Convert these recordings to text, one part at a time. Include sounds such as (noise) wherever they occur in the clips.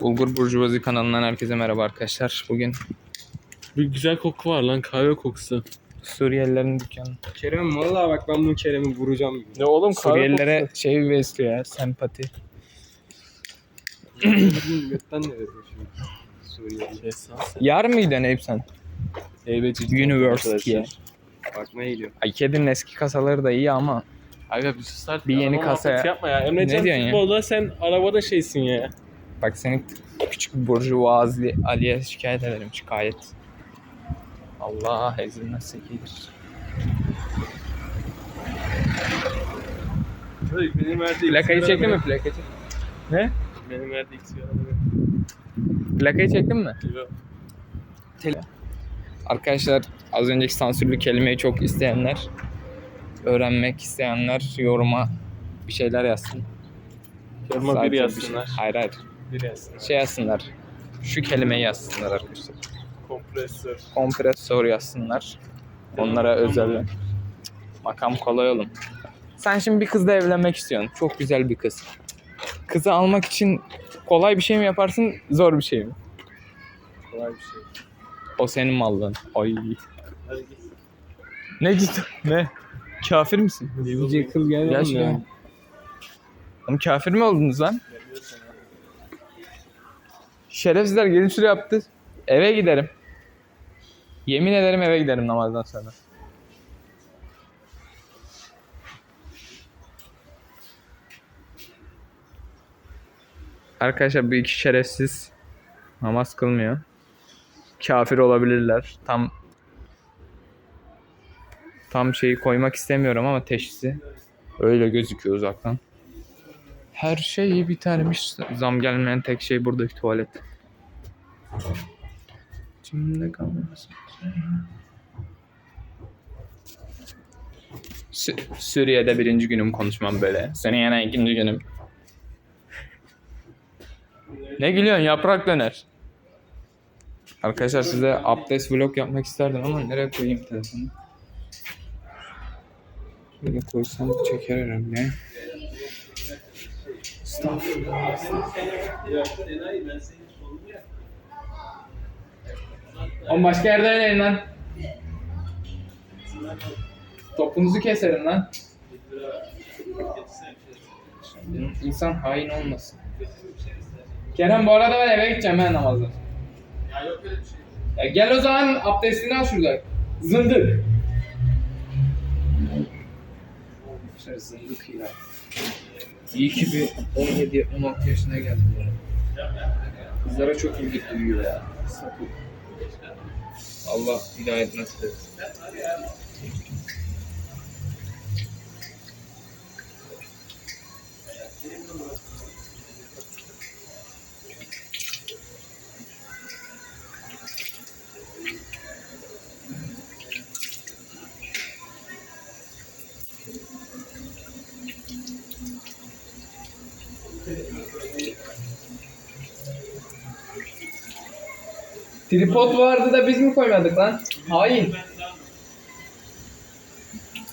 Bulgur Burjuvazi kanalından herkese merhaba arkadaşlar. Bugün Bir güzel koku var lan kahve kokusu. Suriyelilerin dükkanı. Kerem vallahi bak ben bu Kerem'i vuracağım. Ne oğlum Suriyelilere şey besliyor ya sempati. Götten ne dedi şimdi? Suriye'de. Esas. Yar mıydın hep sen? Heybeci. University'ye. Bakmaya gidiyor. Ay kedinin eski kasaları da iyi ama Aga bir sus artık. Bir yeni Adama kasaya- Yapma ya. Emrecan Ne diyorsun ya? futbolda sen arabada şeysin ya. Bak seni küçük burjuvazi Ali'ye şikayet ederim şikayet. Allah ezilmezse iyidir. Benim verdiği Plakayı çektin mi plakayı? Ne? Benim verdiği sigara Plakayı çektin mi? Yok. Arkadaşlar az önceki sansürlü kelimeyi çok isteyenler, öğrenmek isteyenler yoruma bir şeyler yazsın. Yoruma bir şey- yazsınlar. hayır hayır. Yazsınlar. Şey yazsınlar. Şu kelimeyi yazsınlar arkadaşlar. Kompresör. Kompresör yazsınlar. Onlara özel. Makam kolay oğlum. Sen şimdi bir kızla evlenmek istiyorsun. Çok güzel bir kız. Kızı almak için kolay bir şey mi yaparsın, zor bir şey mi? Kolay bir şey. O senin mallığın. Ay. Hadi git. Ne? Ne? Kafir misin? Gece kız geldi? Oğlum kafir mi oldunuz lan? Şerefsizler gelin şuraya yaptı. Eve giderim. Yemin ederim eve giderim namazdan sonra. Arkadaşlar bu iki şerefsiz namaz kılmıyor. Kafir olabilirler. Tam tam şeyi koymak istemiyorum ama teşhisi öyle gözüküyor uzaktan. Her şey bitermiş. Zam gelmeyen tek şey buradaki tuvalet. İçimde kalmasın. Sü- Suriye'de birinci günüm konuşmam böyle. Senin yana ikinci günüm. Ne gülüyorsun? Yaprak döner. Arkadaşlar size abdest vlog yapmak isterdim ama nereye koyayım telefonu? Şöyle koysam çeker herhalde. Estağfurullah. Oğlum başka yerde oynayın lan. Topunuzu keserim lan. İnsan hain olmasın. Kerem bu arada ben eve gideceğim ben namazdan. Ya yok öyle bir şey. Ya gel o zaman abdestini al şurada. Zındık. Şöyle zındık ya. İyi ki bir 17-16 yaşına geldim. Kızlara çok ilgi duyuyor ya. Allah hidayet nasip etsin. Tripod vardı da biz mi koymadık lan? Hain.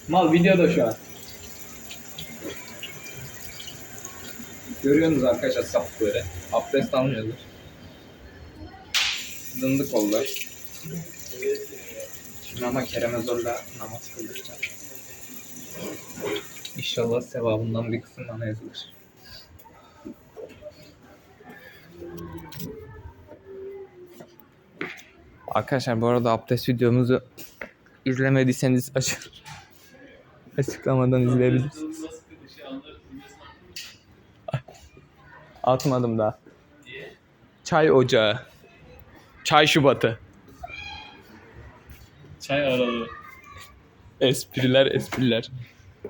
Mal videoda şu an. Görüyorsunuz arkadaşlar sap böyle. Abdest almıyorlar. Zındık oldular. Şimdi ama Kerem'e zorla namaz kıldıracağım. İnşallah sevabından bir kısım bana yazılır. Arkadaşlar bu arada abdest videomuzu izlemediyseniz açık açıklamadan izleyebilirsiniz. Atmadım daha. Çay ocağı. Çay şubatı. Çay aralığı. Espriler espriler.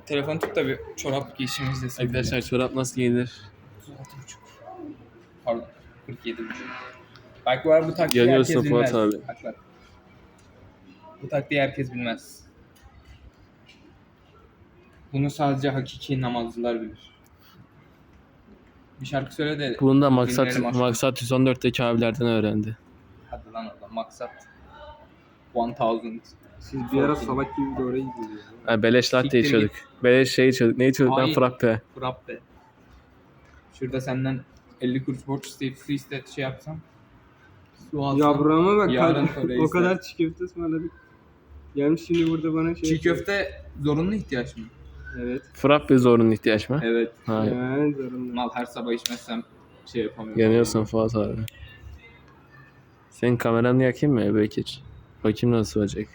Telefon tut da bir çorap giyişimi izlesin. Arkadaşlar çorap nasıl giyinir? 36,5. Pardon 47,5. Bak bu arada bu taktiği Yanıyorsun herkes bilmez. Fuat abi. Bak, bak. Bu taktiği herkes bilmez. Bunu sadece hakiki namazlılar bilir. Bir şarkı söyle de Bunu da Maksat, dinleyelim aslında. Maksat 114'teki abilerden öğrendi. Hadi lan oradan maksat. 1000. Siz bir ara salak gibi de oraya gidiyorsunuz. Ha, beleş latte Siktir içiyorduk. Beleş şey içiyorduk. Ne içiyorduk lan? Hain. Frappe. Frappe. Şurada senden 50 kuruş borç isteyip su iste şey yapsam. Alsam. Yavrama bak. Yarın o (laughs) kadar çiğ köfte ısmarladık. Gelmiş şimdi burada bana şey Çiğ yapıyor. köfte zorunlu ihtiyaç mı? Evet. Frap bir zorunlu ihtiyaç mı? Evet. Hayır. Yani zorunda. Mal her sabah içmezsem şey yapamıyorum. Yanıyorsun Fuat abi. Senin kameranı yakayım mı Bekir? Bakayım nasıl olacak.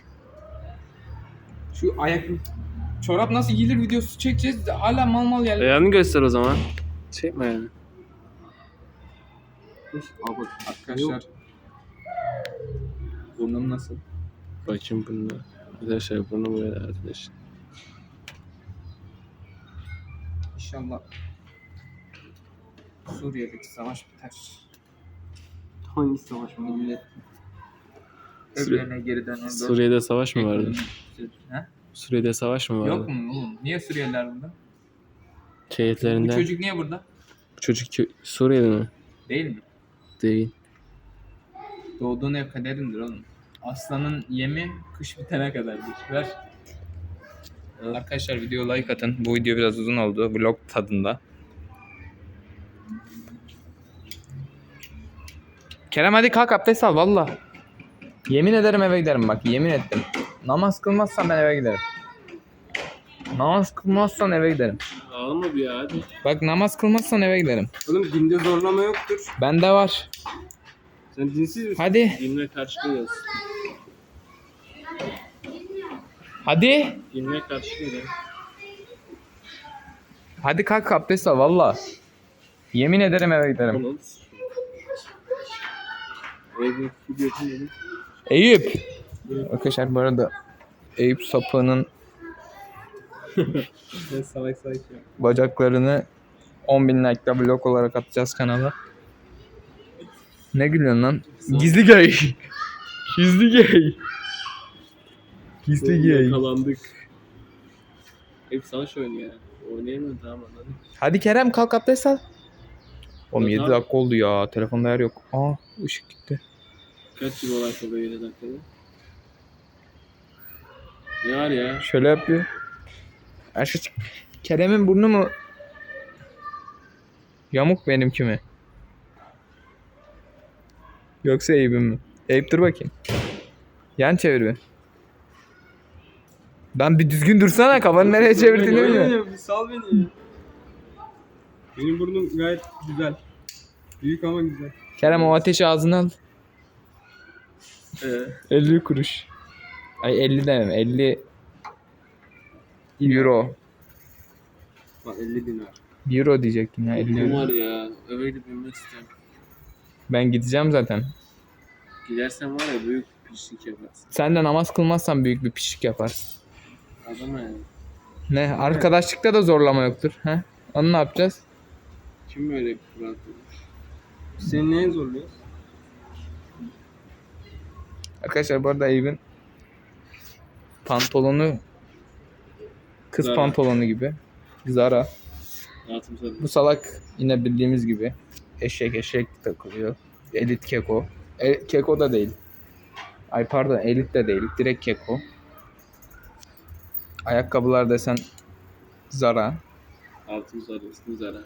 Şu ayak çorap nasıl giyilir videosu çekeceğiz. Hala mal mal yerler. Ayağını göster o zaman. Çekme yani. Bak arkadaşlar. Burnum nasıl? Bakayım bunda. Arkadaşlar bunu böyle arkadaşlar. İnşallah Suriye'deki savaş biter. Hangi savaş mı? Millet evlerine geri döner. Suriye'de savaş mı vardı? He? Suriye'de savaş mı vardı? Yok mu oğlum? Niye Suriyeliler burada? Bu Şehitlerinden. çocuk niye burada? Bu çocuk kö- Suriye'de mi? Değil mi? Değil. Doğduğun ev kaderindir oğlum. Aslanın yemi kış bitene kadardır. Ver. Arkadaşlar video like atın. Bu video biraz uzun oldu. Vlog tadında. Kerem hadi kalk abdest al valla. Yemin ederim eve giderim bak yemin ettim. Namaz kılmazsan ben eve giderim. Namaz kılmazsan eve giderim. Ağlama bir ya hadi. Bak namaz kılmazsan eve giderim. Oğlum dinde zorlama yoktur. Bende var. Sen dinsiz misin? Hadi. Dinle karşı. Hadi. Dinle karşı kılıyoruz. Hadi kalk abdest al valla. Yemin ederim eve giderim. Dedim. Eyüp. Arkadaşlar bu arada Eyüp sapığının (laughs) Ben salak salak ya. bacaklarını 10.000 like'la vlog olarak atacağız kanala. Ne gülüyorsun lan? Gizli gay. (laughs) Gizli gay. Gizli gay. Yakalandık. Hep savaş oynuyor ya. Oynayamıyorum tamam anladım. Hadi Kerem kalk abdest al. Oğlum Ya 7 tamam. dakika oldu ya. Telefonda yer yok. Aa ışık gitti. Kaç gibi olan kalıyor 7 dakikada? Ne var ya? Şöyle yapıyor. Ya şu Kerem'in burnu mu yamuk benimki mi? Yoksa Eyüp'ün mü? Eyüp dur bakayım. Yan çevir bir. Ben bir düzgün dursana kafanı nereye çevirdiğini bilmiyorum. Sal beni. Benim burnum gayet güzel. Büyük ama güzel. Kerem o ateşi ağzına al. Ee, 50 kuruş. Ay 50 demem 50 euro. Bak 50 dinar. Euro diyecektim ya 50 ne euro. var ya? Öyle binmek istiyorum. Ben gideceğim zaten. Gidersen var ya büyük pişlik yaparsın. Sen de namaz kılmazsan büyük bir pişik yaparsın. Yani. Ne? Arkadaşlıkta da zorlama yoktur. He? Onu ne yapacağız? Kim böyle bir kural koymuş? Seni neye zorluyoruz? Arkadaşlar bu arada Eyüp'ün pantolonu kız Zara. pantolonu gibi. Zara. Hayatım sana. Bu salak yine bildiğimiz gibi eşek eşek takılıyor. Elit keko. E, keko da değil. Ay pardon elit de değil. Direkt keko. Ayakkabılar desen Zara. Altım zara, üstüm zara.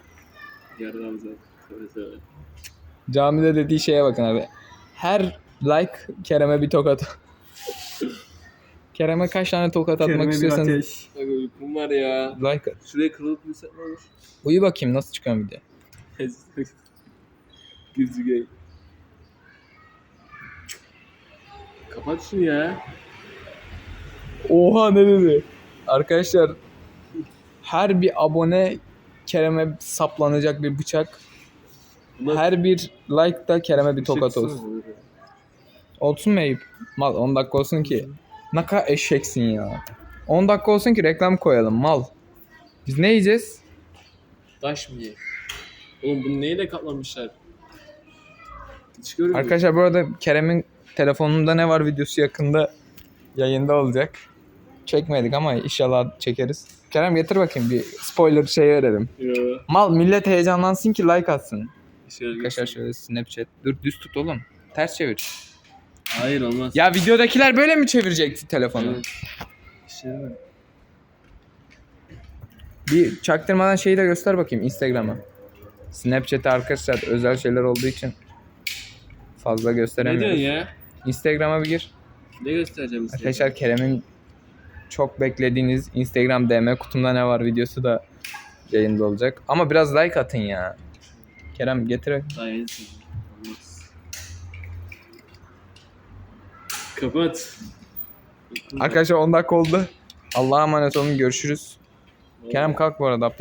Yarıdan zara. Söyle söyle. Camide dediği şeye bakın abi. Her like Kerem'e bir tokat. (laughs) Kerem'e kaç tane tokat atmak Kerem'e bir istiyorsanız ateş. Bak uykum var ya. like at. Şuraya kırılıp bilsek ne olur? Uyu bakayım nasıl çıkıyor video. (laughs) Gizli gay. Kapat şunu ya. Oha ne dedi? Arkadaşlar her bir abone Kerem'e saplanacak bir bıçak. Bunlar Her bir like da Kerem'e bir tokat olsun. Olsun mu Eyüp? Mal 10 dakika olsun ki. Ne kadar eşeksin ya. 10 dakika olsun ki reklam koyalım mal. Biz ne yiyeceğiz? Taş mı ye? Oğlum bunu neyle kaplamışlar? Çıkıyorum. Arkadaşlar bu arada Kerem'in telefonunda ne var videosu yakında yayında olacak. Çekmedik ama inşallah çekeriz. Kerem getir bakayım bir spoiler şey verelim. Yo. Mal millet heyecanlansın ki like atsın. Şöyle Arkadaşlar şöyle Snapchat. Dur düz tut oğlum. Ters çevir. Hayır olmaz. Ya videodakiler böyle mi çevirecekti telefonu? Evet. Mi? Bir çaktırmadan şeyi de göster bakayım Instagram'a. Snapchat'te arkadaşlar özel şeyler olduğu için fazla Ne diyorsun ya? Instagram'a bir gir. Ne göstereceğim size? Arkadaşlar Kerem'in çok beklediğiniz Instagram DM kutumda ne var videosu da yayında olacak. Ama biraz like atın ya. Kerem getir. Kapat. Arkadaşlar 10 dakika oldu. Allah'a emanet olun. Görüşürüz. Kerem kalk bu arada abdest